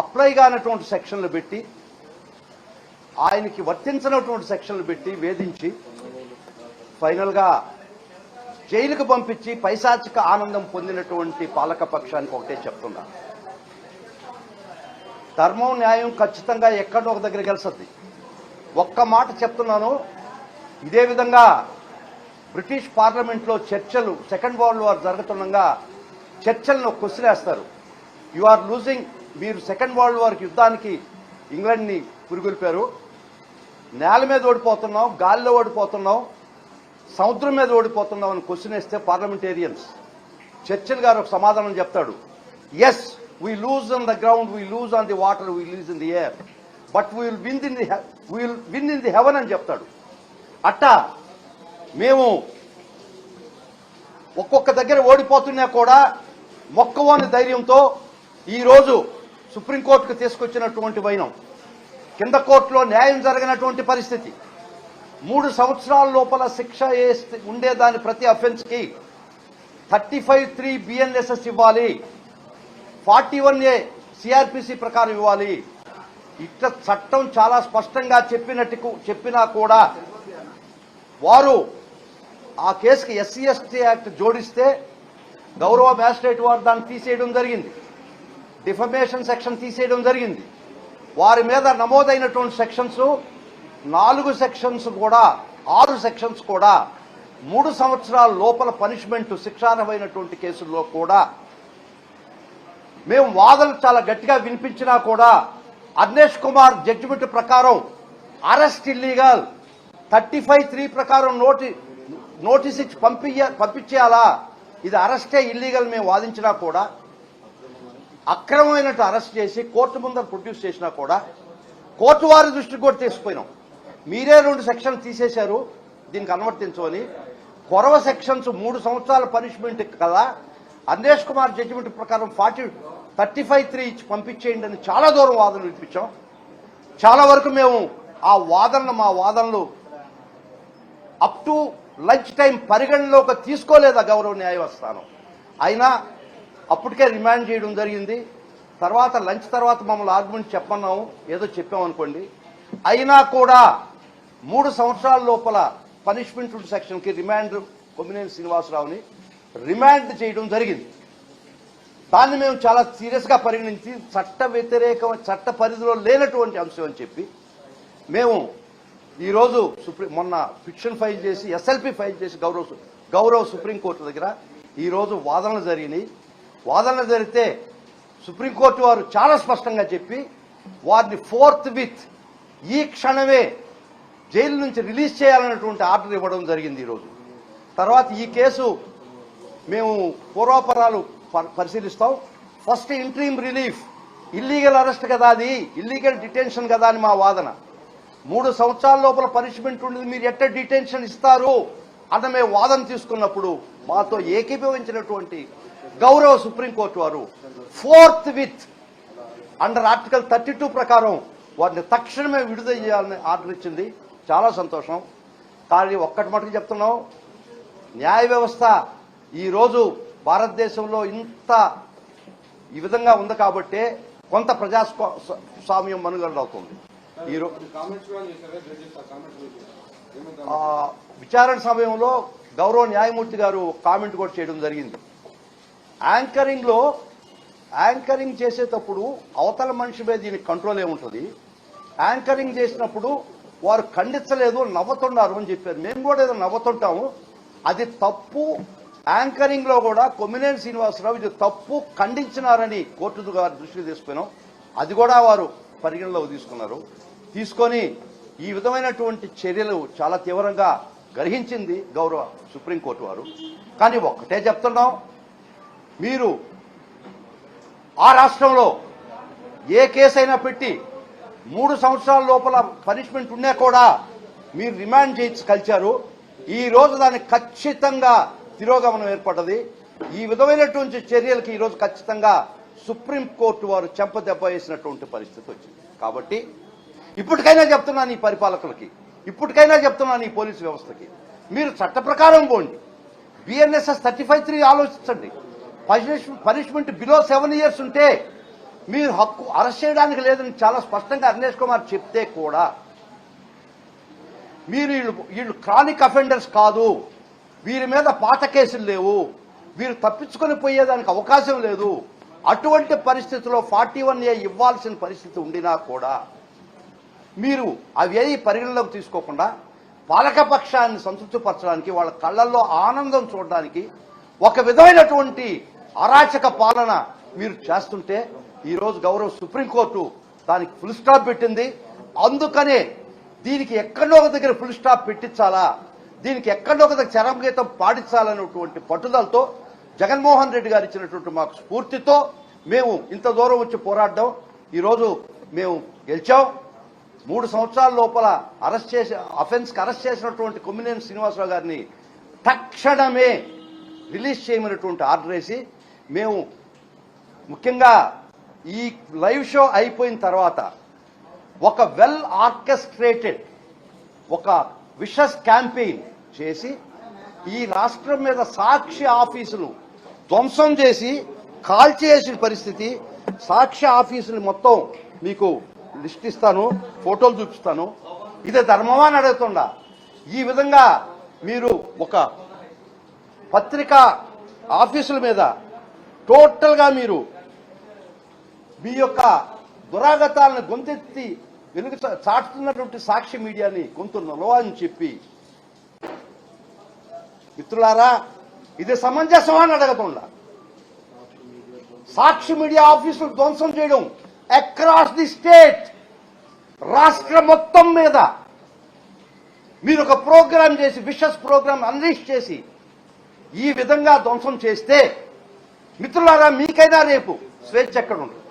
Apply కానటువంటి సెక్షన్లు పెట్టి ఆయనకి వర్తించినటువంటి సెక్షన్లు పెట్టి వేధించి ఫైనల్గా జైలుకు పంపించి పైశాచిక ఆనందం పొందినటువంటి పాలక పక్షానికి ఒకటే చెప్తున్నా. ధర్మం న్యాయం ఖచ్చితంగా ఎక్కడో ఒక దగ్గర కలిసద్ది ఒక్క మాట చెప్తున్నాను ఇదే విధంగా బ్రిటిష్ పార్లమెంట్లో చర్చలు సెకండ్ వరల్డ్ వార్ జరుగుతుండగా చర్చలను కొసిరేస్తారు. యు ఆర్ లూజింగ్ మీరు సెకండ్ వరల్డ్ వార్ యుద్ధానికి ఇంగ్లాండ్ని పురిగొల్పారు. నేల మీద ఓడిపోతున్నాం గాలిలో ఓడిపోతున్నాం సముద్రం మీద ఓడిపోతున్నాం అని క్వశ్చన్ వేస్తే పార్లమెంటేరియన్స్ చర్చిల్ గారు ఒక సమాధానం చెప్తాడు. Yes we lose on the ground we lose on the water we lose in the air but we will win in the will win in the heaven అని చెప్తాడు. అట్టా మేము ఒక్కొక్క దగ్గర ఓడిపోతున్నా కూడా మొక్కవోని ధైర్యంతో ఈరోజు సుప్రీంకోర్టుకు తీసుకొచ్చినటువంటి వైనం కింద కోర్టులో న్యాయం జరిగినటువంటి పరిస్థితి. మూడు సంవత్సరాల లోపల శిక్ష ఉండేదాని ప్రతి అఫెన్స్కి థర్టీ ఫైవ్ త్రీ బిఎన్ఎస్ఎస్ ఇవ్వాలి. ఫార్టీ వన్ ఏ సిఆర్పిసి ప్రకారం ఇవ్వాలి. ఇట్లా చట్టం చాలా స్పష్టంగా చెప్పినట్టు చెప్పినా కూడా వారు ఆ కేసుకి ఎస్సీ ఎస్టీ యాక్ట్ జోడిస్తే గౌరవ మ్యాజిస్ట్రేట్ వారు దాన్ని తీసేయడం జరిగింది. డిఫమేషన్ సెక్షన్ తీసేయడం జరిగింది. వారి మీద నమోదైనటువంటి సెక్షన్స్ నాలుగు సెక్షన్స్ కూడా ఆరు సెక్షన్స్ కూడా మూడు సంవత్సరాల లోపల పనిష్మెంట్ శిక్షార్హమైనటువంటి కేసుల్లో కూడా మేము వాదనలు చాలా గట్టిగా వినిపించినా కూడా అర్నేష్ కుమార్ జడ్జిమెంట్ ప్రకారం arrest illegal. Thirty five three ప్రకారం నోటి నోటీస్ ఇచ్చి పంపించ పంపించేయాలా? ఇది అరెస్టే ఇల్లీగల్ మేము వాదించినా కూడా అక్రమమైనట్టు అరెస్ట్ చేసి కోర్టు ముందర ప్రొడ్యూస్ చేసినా కూడా కోర్టు వారి దృష్టికి కూడా తీసుకుపోయినాం. మీరే రెండు సెక్షన్లు తీసేశారు దీనికి అనువర్తించమని. కొరవ సెక్షన్స్ మూడు సంవత్సరాల పనిష్మెంట్ కదా. అన్వేష్ కుమార్ జడ్జిమెంట్ ప్రకారం ఫార్టీ థర్టీ ఫైవ్ త్రీ ఇచ్చి పంపించేయండి అని చాలా దూరం వాదనలు వినిపించాం. చాలా వరకు మేము ఆ వాదనలు మా వాదనలు అప్ టు లంచ్ టైం పరిగణలోకి తీసుకోలేదా గౌరవ న్యాయస్థానం. అయినా అప్పటికే రిమాండ్ చేయడం జరిగింది. తర్వాత లంచ్ తర్వాత మమ్మల్ని ఆర్గ్యుమెంట్ చెప్పన్నాము. ఏదో చెప్పామనుకోండి. అయినా కూడా మూడు సంవత్సరాల లోపల పనిష్మెంట్ సెక్షన్కి రిమాండ్ కొమ్మినేని శ్రీనివాసరావుని రిమాండ్ చేయడం జరిగింది. దాన్ని మేము చాలా సీరియస్గా పరిగణించి చట్ట వ్యతిరేక చట్ట పరిధిలో లేనటువంటి అంశం అని చెప్పి మేము ఈరోజు సుప్రీం మొన్న ఫిక్షన్ ఫైల్ చేసి ఎస్ఎల్పి ఫైల్ చేసి గౌరవ గౌరవ సుప్రీంకోర్టు దగ్గర ఈరోజు వాదనలు జరిగినాయి. వాదనలు జరిగితే సుప్రీంకోర్టు వారు చాలా స్పష్టంగా చెప్పి వారిని ఫోర్త్ విత్ ఈ క్షణమే జైలు నుంచి రిలీజ్ చేయాలన్నటువంటి ఆర్డర్ ఇవ్వడం జరిగింది ఈరోజు. తర్వాత ఈ కేసు మేము పూర్వాపరాలు ప- పరిశీలిస్తాం. First interim relief illegal arrest కదా అది ఇల్లీగల్ డిటెన్షన్ కదా అని మా వాదన. మూడు సంవత్సరాల లోపల పనిష్మెంట్ ఉండేది మీరు ఎట్ట డిటెన్షన్ ఇస్తారు? అన్న మేము వాదన తీసుకున్నప్పుడు మాతో ఏకీభవించినటువంటి గౌరవ సుప్రీంకోర్టు వారు forthwith under article thirty two ప్రకారం వారిని తక్షణమే విడుదల చేయాలని ఆర్డర్ ఇచ్చింది. చాలా సంతోషం. కానీ ఒక్కటి మటుకు చెప్తున్నాం. న్యాయ వ్యవస్థ ఈరోజు భారతదేశంలో ఇంత ఈ విధంగా ఉంది కాబట్టే కొంత ప్రజాస్వామ్యం మనుగడవుతుంది విచారణ సమయంలో గౌరవ న్యాయమూర్తి గారు కామెంట్ కూడా చేయడం జరిగింది. యాంకరింగ్లో యాంకరింగ్ చేసేటప్పుడు అవతల మనిషి మీద దీనికి కంట్రోల్ ఏముంటుంది? యాంకరింగ్ చేసినప్పుడు వారు ఖండించలేదు నవ్వుతున్నారు అని చెప్పారు. మేము కూడా ఏదో నవ్వుతుంటాము. అది తప్పు. యాంకరింగ్లో కూడా కొమ్మినేని శ్రీనివాసరావు ఇది తప్పు ఖండించినారని కోర్టు గారి దృష్టికి తీసుకున్నాం. అది కూడా వారు పరిగణలోకి తీసుకున్నారు. తీసుకొని ఈ విధమైనటువంటి చర్యలు చాలా తీవ్రంగా గ్రహించింది గౌరవ సుప్రీంకోర్టు వారు. కానీ ఒక్కటే చెప్తున్నాం. మీరు ఆ రాష్ట్రంలో ఏ కేసైనా పెట్టి మూడు సంవత్సరాల లోపల పనిష్మెంట్ ఉన్నా కూడా మీరు రిమాండ్ చేయించి కలిచారు. ఈ రోజు దానికి ఖచ్చితంగా తిరోగమనం ఏర్పడ్డది. ఈ విధమైనటువంటి చర్యలకి ఈరోజు ఖచ్చితంగా సుప్రీంకోర్టు వారు చెంపదెబ్బ వేసినటువంటి పరిస్థితి వచ్చింది. కాబట్టి ఇప్పటికైనా చెప్తున్నాను ఈ పరిపాలకులకి ఇప్పటికైనా చెప్తున్నాను ఈ పోలీసు వ్యవస్థకి. మీరు చట్ట ప్రకారం పోండి. బిఎన్ఎస్ఎస్ థర్టీ ఫైవ్ త్రీ ఆలోచించండి. పనిష్మెంట్ బిలో సెవెన్ ఇయర్స్ ఉంటే మీరు హక్కు అరెస్ట్ చేయడానికి లేదని చాలా స్పష్టంగా అర్నేష్ కుమార్ చెప్తే కూడా మీరు వీళ్ళు వీళ్ళు క్రానిక్ అఫెండర్స్ కాదు. వీరి మీద పాత కేసులు లేవు. వీరు తప్పించుకొని పోయేదానికి అవకాశం లేదు. అటువంటి పరిస్థితిలో ఫార్టీ వన్ ఏ ఇవ్వాల్సిన పరిస్థితి ఉండినా కూడా మీరు అవి పరిగణలోకి తీసుకోకుండా పాలకపక్షాన్ని సంతృప్తిపరచడానికి వాళ్ళ కళ్ళల్లో ఆనందం చూడడానికి ఒక విధమైనటువంటి అరాచక పాలన మీరు చేస్తుంటే ఈరోజు గౌరవ సుప్రీంకోర్టు దానికి ఫుల్ స్టాప్ పెట్టింది. అందుకనే దీనికి ఎక్కడో ఒక దగ్గర ఫుల్ స్టాప్ పెట్టించాలా? దీనికి ఎక్కడో ఒక దగ్గర చరమగీతం పాటించాలనేటువంటి పట్టుదలతో జగన్మోహన్ రెడ్డి గారు ఇచ్చినటువంటి మాకు స్ఫూర్తితో మేము ఇంత దూరం వచ్చి పోరాడడం. ఈరోజు మేము గెలిచాం. మూడు సంవత్సరాల లోపల అరెస్ట్ చేసి అఫెన్స్కి అరెస్ట్ చేసినటువంటి కొమ్మినేని శ్రీనివాసరావు గారిని తక్షణమే రిలీజ్ చేయమనేటువంటి ఆర్డర్ వేసి మేము ముఖ్యంగా ఈ లైవ్ షో అయిపోయిన తర్వాత ఒక వెల్ ఆర్కెస్ట్రేటెడ్ ఒక విషస్ క్యాంపెయిన్ చేసి ఈ రాష్ట్రం మీద సాక్షి ఆఫీసులు ధ్వంసం చేసి కాల్చేసిన పరిస్థితి సాక్షి ఆఫీసులు మొత్తం మీకు లిస్ట్ ఇస్తాను ఫోటోలు చూపిస్తాను. ఇదే ధర్మమా అని అడుగుతుండా. ఈ విధంగా మీరు ఒక పత్రికా ఆఫీసుల మీద టోటల్గా మీరు మీ యొక్క దురాగతాలను గొంతెత్తి వెనుక చాటుతున్నటువంటి సాక్షి మీడియాని గొంతున్నలో అని చెప్పి. మిత్రులారా ఇది సమంజసమా అని అడగకుండా. సాక్షి మీడియా ఆఫీసులు ధ్వంసం చేయడం అక్రాస్ ది స్టేట్ రాష్ట్ర మొత్తం మీద. మీరు ఒక ప్రోగ్రాం చేసి విషస్ ప్రోగ్రాం అన్లీష్ చేసి ఈ విధంగా ధ్వంసం చేస్తే మిత్రులారా మీకైనా రేపు స్వేచ్ఛ ఎక్కడ ఉంటుంది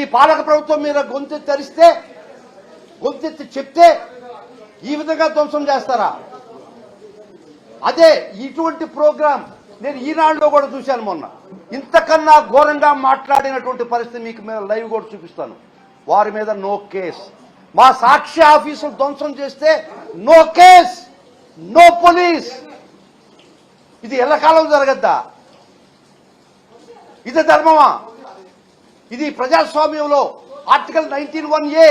ఈ పాలక ప్రభుత్వం మీద గొంతెత్తి తరిస్తే గొంతెత్తి చెప్తే ఈ విధంగా ధ్వంసం చేస్తారా? అదే ఇటువంటి ప్రోగ్రాం నేను ఈనాడులో కూడా చూశాను మొన్న. ఇంతకన్నా ఘోరంగా మాట్లాడినటువంటి పరిస్థితి మీకు మీద లైవ్ కూడా చూపిస్తాను. వారి మీద నో కేస్. మా సాక్షి ఆఫీసులు ధ్వంసం చేస్తే నో కేస్ నో పోలీస్. ఇది ఎల్లకాలం జరగద్దా? ఇది ధర్మమా? ఇది ప్రజాస్వామ్యంలో ఆర్టికల్ నైన్టీన్ వన్ ఏ.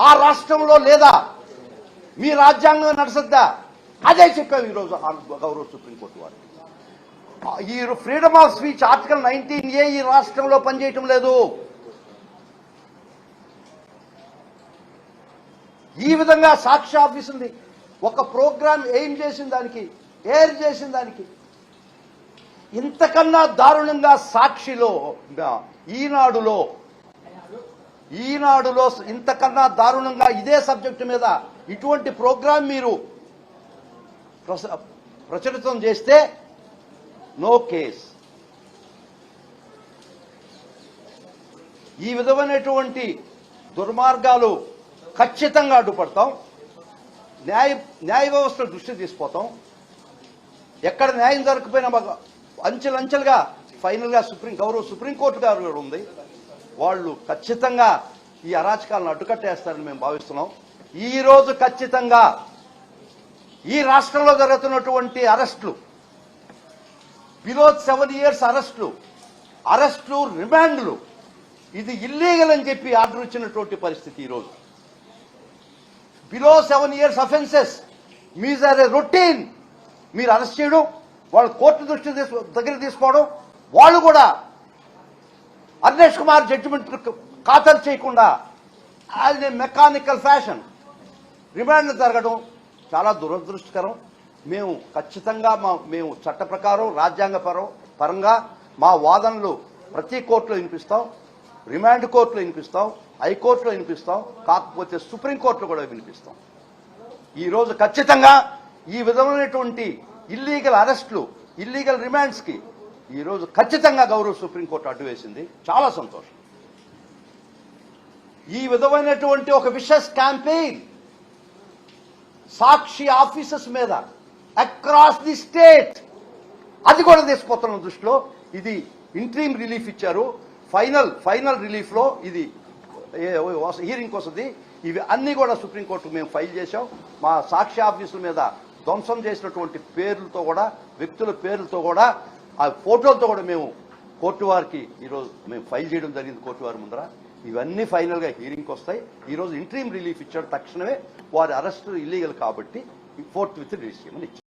ఆ రాష్ట్రంలో లేదా? మీ రాజ్యాంగం నడుసద్దా? అదే చెప్పాము ఈరోజు ఆ గౌరవ సుప్రీంకోర్టు వారు. ఈ freedom of speech article nineteen A ఈ రాష్ట్రంలో పనిచేయటం లేదు. ఈ విధంగా సాక్షి ఆఫీస్ ఉంది ఒక ప్రోగ్రామ్ ఎయిమ్ చేసిన దానికి ఎయిర్ చేసిన దానికి ఇంతకన్నా దారుణంగా సాక్షిలో ఈనాడులో ఈనాడులో ఇంతకన్నా దారుణంగా ఇదే సబ్జెక్టు మీద ఇటువంటి ప్రోగ్రాం మీరు ప్రస- ప్రచురితం చేస్తే నో కేస్. ఈ విధమైనటువంటి దుర్మార్గాలు ఖచ్చితంగా అడ్డుపడతాం. న్యాయ న్యాయ వ్యవస్థ దృష్టి తీసుకుపోతాం ఎక్కడ న్యాయం జరగకపోయినా మాకు అంచెలంచెలుగా ఫైనల్గా సుప్రీం గౌరవ సుప్రీంకోర్టు గారు కూడా ఉంది. వాళ్ళు ఖచ్చితంగా ఈ అరాచకాలను అడ్డుకట్టేస్తారని మేము భావిస్తున్నాం. ఈరోజు ఖచ్చితంగా ఈ రాష్ట్రంలో జరుగుతున్నటువంటి అరెస్టులు బిలో సెవెన్ ఇయర్స్ అరెస్టులు అరెస్టులు రిమాండ్లు ఇది ఇల్లీగల్ అని చెప్పి ఆర్డర్ ఇచ్చినటువంటి పరిస్థితి ఈరోజు బిలో సెవెన్ ఇయర్స్ అఫెన్సెస్ మీజ్ ఆర్ ఏ రొటీన్ మీరు అరెస్ట్ చేయడం వాళ్ళు కోర్టు దృష్టి దగ్గర తీసుకోవడం వాళ్ళు కూడా అర్నేష్ కుమార్ జడ్జిమెంట్ ఖాతరు చేయకుండా as a mechanical fashion remand జరగడం చాలా దురదృష్టకరం. మేము ఖచ్చితంగా మా మేము చట్ట ప్రకారం రాజ్యాంగపరం పరంగా మా వాదనలు ప్రతి కోర్టులో వినిపిస్తాం రిమాండ్ కోర్టులో వినిపిస్తాం హైకోర్టులో వినిపిస్తాం కాకపోతే సుప్రీంకోర్టులో కూడా వినిపిస్తాం. ఈరోజు ఖచ్చితంగా ఈ విధమైనటువంటి ఇల్లీగల్ అరెస్టులు ఇల్లీగల్ రిమాండ్స్కి ఈరోజు ఖచ్చితంగా గౌరవ సుప్రీంకోర్టు అడ్డు వేసింది. చాలా సంతోషం. ఈ విధమైనటువంటి ఒక విషస్ క్యాంపెయిన్ సాక్షి ఆఫీసెస్ మీద అక్రాస్ ది స్టేట్ అది కూడా తీసుకుపోతున్న దృష్టిలో ఇది ఇంట్రీమ్ రిలీఫ్ ఇచ్చారు. ఫైనల్ ఫైనల్ రిలీఫ్లో ఇది హీరింగ్ వస్తుంది. ఇవి అన్నీ కూడా సుప్రీంకోర్టు మేము ఫైల్ చేశాం. మా సాక్షి ఆఫీసుల మీద ధ్వంసం చేసినటువంటి పేర్లతో కూడా వ్యక్తుల పేర్లతో కూడా ఆ ఫోటోలతో కూడా మేము కోర్టు వారికి ఈరోజు మేము ఫైల్ చేయడం జరిగింది కోర్టు వారి ముందర. ఇవన్నీ ఫైనల్గా హీరింగ్కి వస్తాయి. ఈరోజు ఇంట్రీమ్ రిలీఫ్ ఇచ్చాడు తక్షణమే వారి అరెస్ట్ ఇల్లీగల్ కాబట్టి ఫోర్త్ విత్ రిలీజ్ చేయమని ఇచ్చారు.